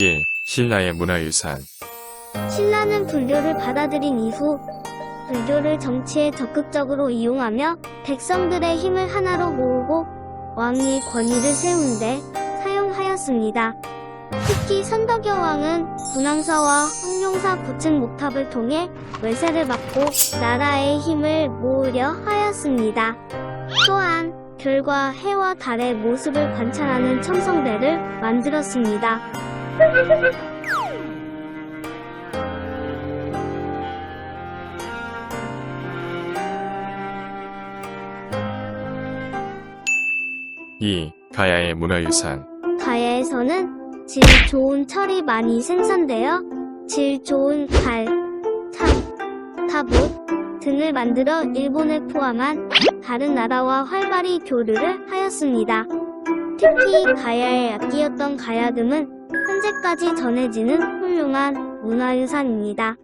예, 신라의 문화유산 신라는 불교를 받아들인 이후 불교를 정치에 적극적으로 이용하며 백성들의 힘을 하나로 모으고 왕위 권위를 세운데 사용하였습니다. 특히 선덕여 왕은 분황사와 황룡사 부층 목탑을 통해 외세를 막고 나라의 힘을 모으려 하였습니다. 또한 별과 해와 달의 모습을 관찰하는 첨성대를 만들었습니다. 이 가야의 문화유산. 가야에서는 질 좋은 철이 많이 생산되어 질 좋은 칼, 창, 타봇 등을 만들어 일본을 포함한 다른 나라와 활발히 교류를 하였습니다. 특히 가야의 악기였던 가야금은 현재까지 전해지는 훌륭한 문화유산입니다.